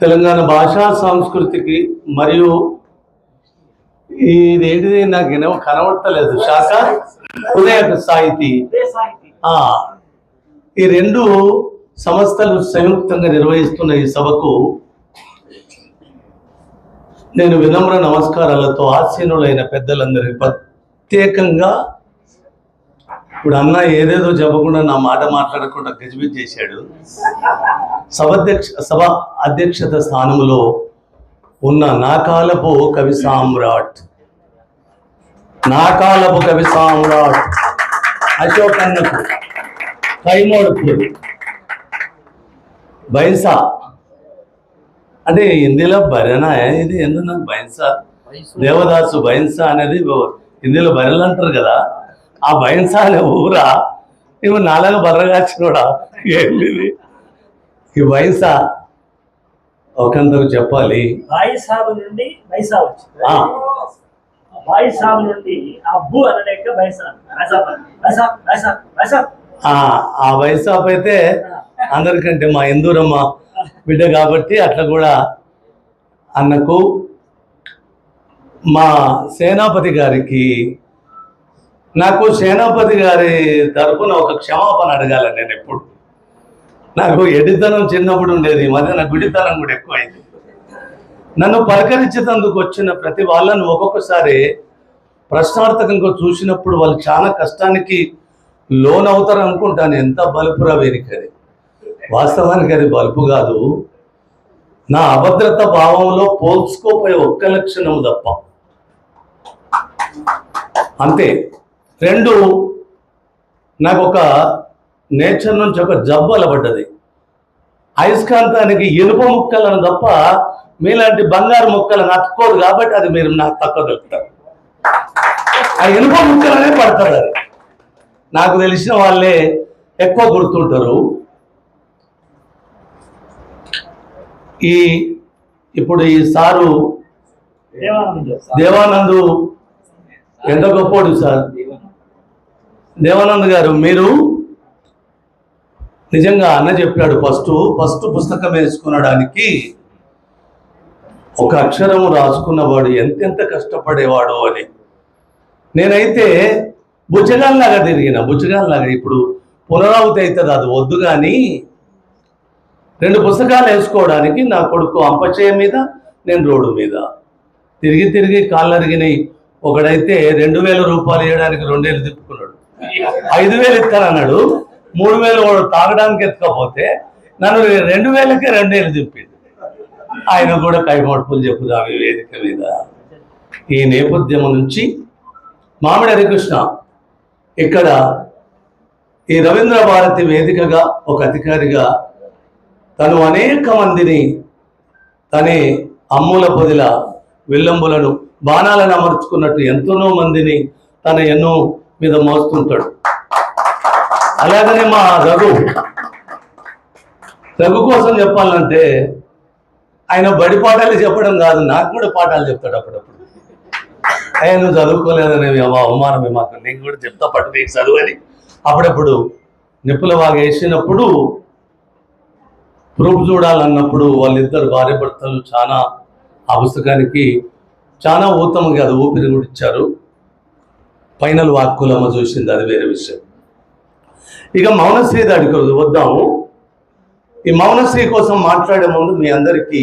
తెలంగాణ భాషా సంస్కృతికి మరియు ఇదేంటిది నాకు ఏమో కనబడతలేదు. శాఖ ఉదయ సాహితీ. ఆ, ఈ రెండు సంస్థలు సంయుక్తంగా నిర్వహిస్తున్న ఈ సభకు నేను వినమ్ర నమస్కారాలతో ఆసీనులైన పెద్దలందరికీ ప్రత్యేకంగా ఇప్పుడు అన్న ఏదేదో చెప్పకుండా నా మాట మాట్లాడకుండా గజిబిజ్ చేశాడు. సభాధ్యక్ష సభ అధ్యక్షత స్థానంలో ఉన్న నాకాలపు కవి సామ్రాట్. నాకాలపు కవి సామ్రాట్. అశోక్ అన్నకు కైమోడుకు బైసా. అంటే హిందీలో బరెనా ఇది ఎందుకు బైన్సా దేవదాసు బైన్సా అనేది హిందీలో బరెలు అంటారు కదా. ఆ అనే ఊరా. ఇవి నాలుగు బర్రగాచినోడా ఇది? ఈ బైన్సా ఒకందరు చెప్పాలి. బాయి సాబు నుండి బైసా వచ్చింది. ఆ, బాయి సాబు నుండి అబ్బు అనలేక బైసా బైసాబ్ బైసాబ్ బైసాబ్ బైసాబ్ ఆ, ఆ వైసాప్ అయితే అందరికంటే మా ఇందూరమ్మ బిడ్డ కాబట్టి అట్లా కూడా అన్నకు మా సేనాపతి గారికి నాకు సేనాపతి గారి తరపున ఒక క్షమాపణ అడగాలి నేను ఎప్పుడు. నాకు ఎడితనం చిన్నప్పుడు ఉండేది ఈ మధ్య నాకు గుడితనం కూడా ఎక్కువైంది. నన్ను పలకరించేందుకు వచ్చిన ప్రతి వాళ్ళను ఒక్కొక్కసారి ప్రశ్నార్థకంగా చూసినప్పుడు వాళ్ళు చాలా కష్టానికి లోన్ అవుతారు అనుకుంటాను. ఎంత బలుపురా వీరికి అది. వాస్తవానికి అది బలుపు కాదు. నా అభద్రత భావంలో పోల్చుకోపోయే ఒక్క లక్షణం తప్ప. అంతే. రెండు నాకు ఒక నేచర్ నుంచి ఒక జబ్బు అలబడ్డది అయస్కాంతానికి ఇనుప ముక్కలను తప్ప మీలాంటి బంగారు ముక్కలను అతుక్కోదు కాబట్టి అది మీరు నాకు తక్కువ దొరుకుతారు. ఆ ఇనుప ముక్కలనే పడతారు అది. నాకు తెలిసిన వాళ్ళే ఎక్కువ గుర్తుంటారు. ఈ ఇప్పుడు ఈ సారు దేవానంద్ దేవానందు ఎంత గొప్పోడు సార్? దేవానంద్ గారు మీరు నిజంగా అన్న చెప్పాడు ఫస్ట్ ఫస్ట్ పుస్తకం వేసుకునడానికి ఒక అక్షరం రాసుకున్నవాడు ఎంతెంత కష్టపడేవాడు అని. నేనైతే బుచ్చగాల్లాగా తిరిగిన బుచ్చగాల్లాగా ఇప్పుడు పునరావృతి అవుతుంది అది వద్దు కానీ రెండు పుస్తకాలు వేసుకోవడానికి నా కొడుకు అంపచేయ మీద నేను రోడ్డు మీద. తిరిగి తిరిగి కాళ్ళరిగినాయి ఒకడైతే రెండు వేల రూపాయలు ఇవ్వడానికి రెండేళ్ళు తిప్పుకున్నాడు. ఐదు వేలు ఇస్తానన్నాడు మూడు వేలు వాడు తాగడానికి ఎత్తుకపోతే నన్ను రెండు వేలకే వేలు తిప్పింది ఆయన కూడా కైమోడ్పులు చెప్పుదాం ఈ వేదిక మీద. ఈ నేపథ్యం నుంచి మామిడి హరికృష్ణ ఇక్కడ ఈ రవీంద్ర భారతి వేదికగా ఒక అధికారిగా తను అనేక మందిని తనే అమ్ముల పొదిల విల్లంబులను బాణాలను అమర్చుకున్నట్టు ఎంతనో మందిని తన ఎన్నో మీద మోస్తుంటాడు. అలాగనే మా రఘు రఘు కోసం చెప్పాలంటే ఆయన బడి పాఠాలు చెప్పడం కాదు నాకు కూడా పాఠాలు చెప్తాడు అప్పుడప్పుడు. అయ్యా నువ్వు చదువుకోలేదని అవమానమే మాకు నేను కూడా చెప్తా పట్టు నీకు చదువు అని. అప్పుడప్పుడు నిప్పుల వాగేసినప్పుడు వేసినప్పుడు ప్రూఫ్ చూడాలన్నప్పుడు వాళ్ళిద్దరు భార్య భర్తలు చాలా ఆ పుస్తకానికి చాలా ఊతమంగా అది ఊపిరి కూడా ఇచ్చారు. ఫైనల్ వాక్కులమ్మ చూసింది అది వేరే విషయం. ఇక మౌనశ్రీ దాడికి వద్దాము. ఈ మౌనశ్రీ కోసం మాట్లాడే ముందు మీ అందరికీ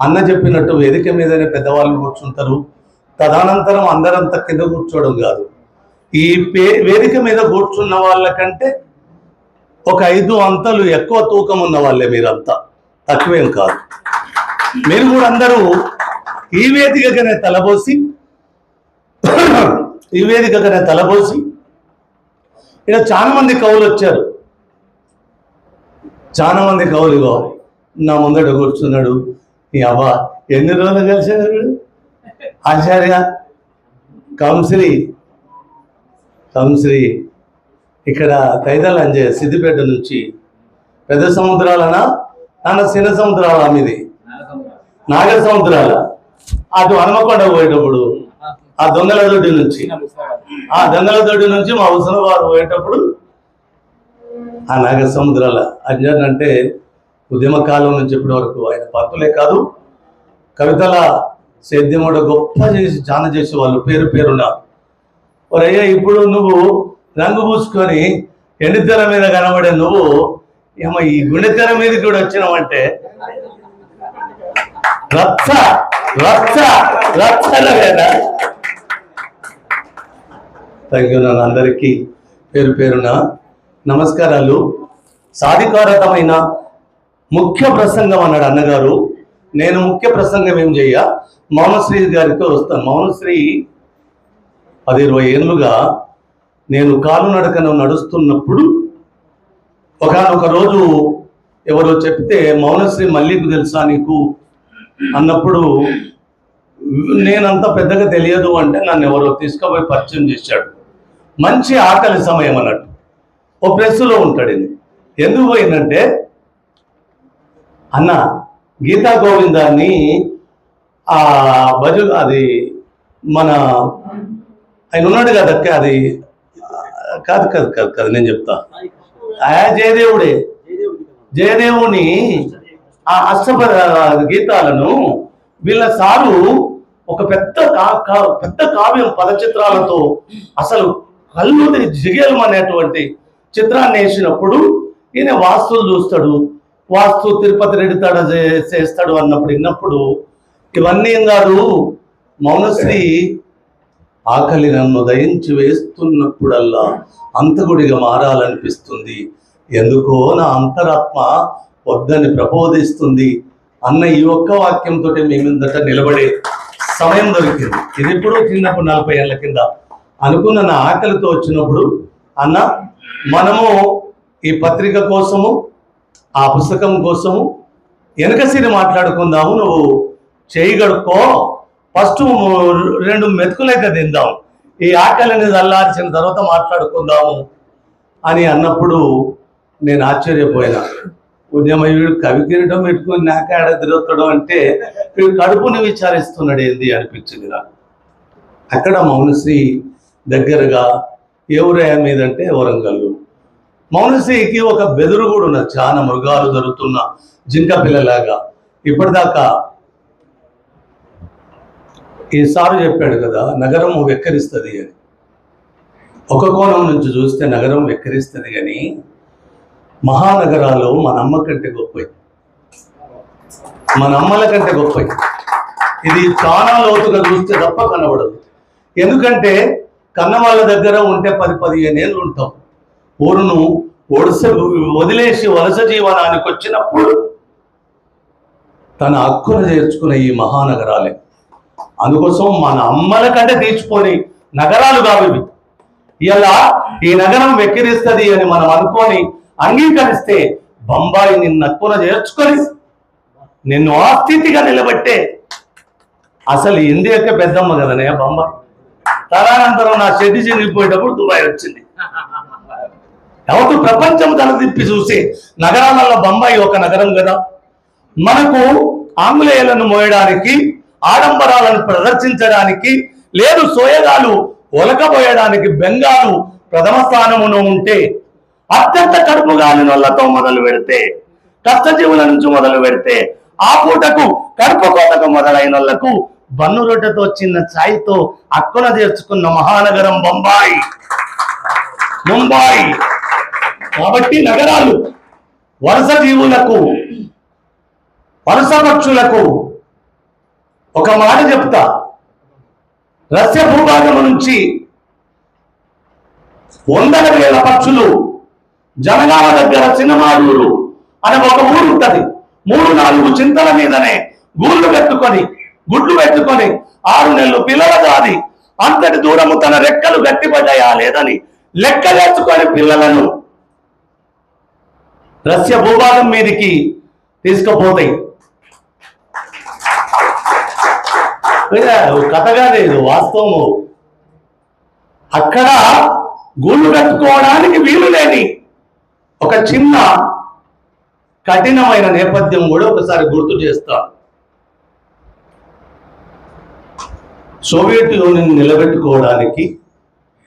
అన్న చెప్పినట్టు వేదిక మీదనే పెద్దవాళ్ళు కూర్చుంటారు. తదనంతరం అందరంతా కింద కూర్చోవడం కాదు. ఈ పే వేదిక మీద కూర్చున్న వాళ్ళకంటే ఒక ఐదు అంతలు ఎక్కువ తూకం ఉన్న వాళ్ళే మీరంతా. తక్కువేం కాదు. మీరు కూడా అందరూ ఈ వేదికగానే తలబోసి ఈ వేదికగానే తలబోసి ఇక్కడ చాలా మంది కవులు వచ్చారు. చాలా మంది కవులు ఇగో నా ముందట కూర్చున్నాడు ఈ అవ్వ. ఎన్ని రోజులు కలిసాడు? ఆచార్య కంశ్రీ కంశ్రీ ఇక్కడ తైదల్ అంజయ్ సిద్దిపేట నుంచి. పెద్ద సముద్రాలనా? నాన్న చిన్న సముద్రాల మీది. నాగర సముద్రాల. అటు హనుమకొండ పోయేటప్పుడు ఆ దొంగల దొడ్డి నుంచి. ఆ దొంగల దొడ్డి నుంచి మా ఉసన వారు పోయేటప్పుడు ఆ నాగర సముద్రాల అంజన్ అంటే ఉద్యమ కాలం నుంచి ఇప్పటి వరకు ఆయన పంతులే కాదు కవితల సేద్యం కూడా గొప్ప చేసి చాలా చేసే వాళ్ళు పేరు పేరున ఒరయ్యా ఇప్పుడు నువ్వు రంగు పూసుకొని ఎండితెర మీద కనబడే నువ్వు ఏమో ఈ గుండెతెర మీద కూడా వచ్చినావంటే రచ్చ రచ్చ రచ్చ కదా థ్యాంక్ యూ నన్ను అందరికీ పేరు పేరున నమస్కారాలు. సాధికారతమైన ముఖ్య ప్రసంగం అన్నాడు అన్నగారు. నేను ముఖ్య ప్రసంగం ఏం చెయ్య? మౌనశ్రీ గారితో వస్తాను. మౌనశ్రీ పది ఇరవై ఏళ్ళుగా నేను కాలు నడకను నడుస్తున్నప్పుడు ఒకనొక రోజు ఎవరో చెప్తే మౌనశ్రీ మల్లికు తెలుసా నీకు? అన్నప్పుడు నేనంత పెద్దగా తెలియదు అంటే నన్ను ఎవరో తీసుకుపోయి పరిచయం చేశాడు. మంచి ఆకలి సమయం అన్నట్టు. ఓ ప్రెస్సులో ఉంటాడు ఎందుకు పోయిందంటే అన్న గీతా గోవిందాన్ని ఆ భజు అది మన ఆయన ఉన్నాడు కదా అది కాదు కాదు కాదు కాదు నేను చెప్తా. ఆ జయదేవుడే. జయదేవుని ఆ అష్టప గీతాలను వీళ్ళ సారు ఒక పెద్ద కా- పెద్ద కావ్యం పదచిత్రాలతో అసలు కళ్ళు జిగేలం అనేటువంటి చిత్రాన్ని వేసినప్పుడు ఈయన వాస్తులు చూస్తాడు. వాస్తు తిరుపతి రెడ్డి చేస్తాడు అన్నప్పుడు విన్నప్పుడు ఇవన్నీ ఏం కాదు మౌనశ్రీ ఆకలి నన్ను దయించి వేస్తున్నప్పుడల్లా అంతకుడిగా మారాలనిపిస్తుంది. ఎందుకో నా అంతరాత్మ వద్దని ప్రబోధిస్తుంది అన్న ఈ ఒక్క వాక్యంతో మేమిందట నిలబడే సమయం దొరికింది. ఇది ఇప్పుడు చిన్నప్పుడు నలభై ఏళ్ళ కింద అనుకున్న నా ఆకలితో వచ్చినప్పుడు అన్న మనము ఈ పత్రిక కోసము ఆ పుస్తకం కోసము వెనకసిరి మాట్లాడుకుందాము నువ్వు చేయగడుకో ఫస్ట్ రెండు మెతుకులైతే తిందాం. ఈ ఆకలి అనేది అల్లార్చిన తర్వాత మాట్లాడుకుందాము అని అన్నప్పుడు నేను ఆశ్చర్యపోయినా. ఉద్యమయుడు కవి కిరీటం పెట్టుకుని నాకాడ తిరుగుతాడు అంటే వీడు కడుపుని విచారిస్తున్నాడు ఏంది? అనిపించింది నాకు అక్కడ మౌనశ్రీ దగ్గరగా ఎవరయ్య మీదంటే వరంగల్ మౌనశ్రీకి ఒక బెదురు కూడా ఉన్నది. చాలా మృగాలు జరుగుతున్న జింక పిల్లలాగా. ఇప్పటిదాకా ఈ సారు చెప్పాడు కదా నగరం వెక్కరిస్తుంది అని. ఒక కోణం నుంచి చూస్తే నగరం వెక్కరిస్తుంది కానీ మహానగరాలు మన అమ్మ కంటే గొప్పవి. మన అమ్మల కంటే గొప్పవి. ఇది చాలా లోతుగా చూస్తే తప్ప కనబడదు. ఎందుకంటే కన్నవాళ్ళ దగ్గర ఉంటే పది పదిహేను ఏళ్ళు ఉంటాం. ఊరును ఒడిస వదిలేసి వలస జీవనానికి వచ్చినప్పుడు తన హక్కును చేర్చుకునే ఈ మహానగరాలే. అందుకోసం మన అమ్మల కంటే తీర్చుకొని నగరాలు కావివి ఇలా ఈ నగరం వెక్కిరిస్తుంది అని మనం అనుకొని అంగీకరిస్తే బొంబాయి నిన్ను హక్కున చేర్చుకొని నిన్ను ఆస్థితిగా నిలబెట్టే. అసలు ఇండియాకే పెద్దమ్మ కదనే బొంబాయి? తదనంతరం నా షెడ్డి చెందిపోయేటప్పుడు దుబాయ్ వచ్చింది. యావత్తు ప్రపంచం తల తిప్పి చూసి నగరాలలో బొంబాయి ఒక నగరం కదా. మనకు ఆంగ్లేయులను మోయడానికి ఆడంబరాలను ప్రదర్శించడానికి లేదు సోయగాలు ఒలకబోయడానికి బెంగాలు ప్రథమ స్థానమును ఉంటే అత్యంత కడుపు గాలినొల్లతో మొదలు పెడితే కష్టజీవుల నుంచి మొదలు పెడితే ఆ పూటకు కడుపు కోతకు మొదలైనోళ్ళకు బన్ను రొట్టెతో చిన్న ఛాయ్తో అక్కున చేర్చుకున్న మహానగరం బొంబాయి. ముంబాయి కాబట్టి నగరాలు వరుస జీవులకు వరుస పక్షులకు ఒక మాట చెప్తా. రష్య భూభాగం నుంచి వందల వేల పక్షులు జనగామ దగ్గర చిన్నమాడూరు అనే ఒక ఊరు ఉంటుంది. మూడు నాలుగు చింతల మీదనే గూళ్ళు పెట్టుకొని గుడ్లు పెట్టుకొని ఆరు నెలలు పిల్లల దాది అంతటి దూరము తన రెక్కలు గట్టిపడ్డాయా లేదని లెక్క తెచ్చుకొని పిల్లలను రష్య భూభాగం మీదకి తీసుకుపోతాయి. లేదా కథగా లేదు వాస్తవము. అక్కడ గూళ్ళు కట్టుకోవడానికి వీలు లేని ఒక చిన్న కఠినమైన నేపథ్యం కూడా ఒకసారి గుర్తు చేస్తాను సోవియట్ యూనియన్ నిలబెట్టుకోవడానికి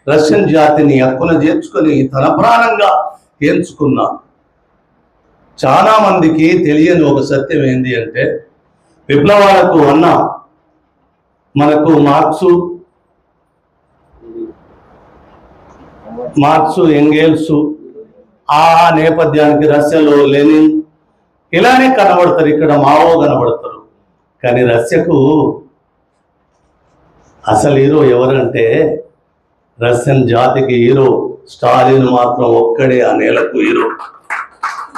రష్యన్ జాతిని హక్కున చేర్చుకొని తన ప్రాణంగా ఎంచుకున్న. చాలా మందికి తెలియని ఒక సత్యం ఏంటి అంటే విప్లవాలకు అన్న మనకు మార్క్సు మార్క్సు ఎంగేల్స్ ఆ నేపథ్యానికి రష్యాలో లెనిన్ ఇలానే కనబడతారు. ఇక్కడ మావో కనబడతారు. కానీ రష్యకు అసలు హీరో ఎవరంటే రష్యన్ జాతికి హీరో స్టాలిన్ మాత్రం ఒక్కడే ఆ నేలకు హీరో.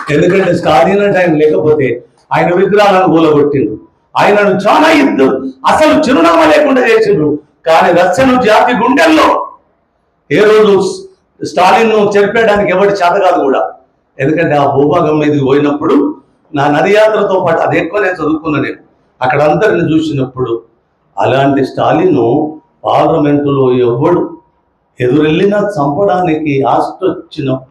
ఎందుకంటే స్టాలిన్ అంటే ఆయన లేకపోతే ఆయన విగ్రహాలను కూలగొట్టిండు ఆయనను చాలా యుద్ధం అసలు చిరునామా లేకుండా చేసిండ్రు కానీ రష్యన్ జాతి గుండెల్లో ఏ రోజు స్టాలిన్ను చెరిపేయడానికి ఎవరి చేత కాదు కూడా. ఎందుకంటే ఆ భూభాగం మీదకి పోయినప్పుడు నా నది యాత్రతో పాటు అది ఎక్కువ నేను చదువుకున్నా నేను. అక్కడ అందరిని చూసినప్పుడు అలాంటి స్టాలిన్ పార్లమెంటులో ఎవడు ఎదురెళ్ళినా చంపడానికి ఆస్తి వచ్చినప్పుడు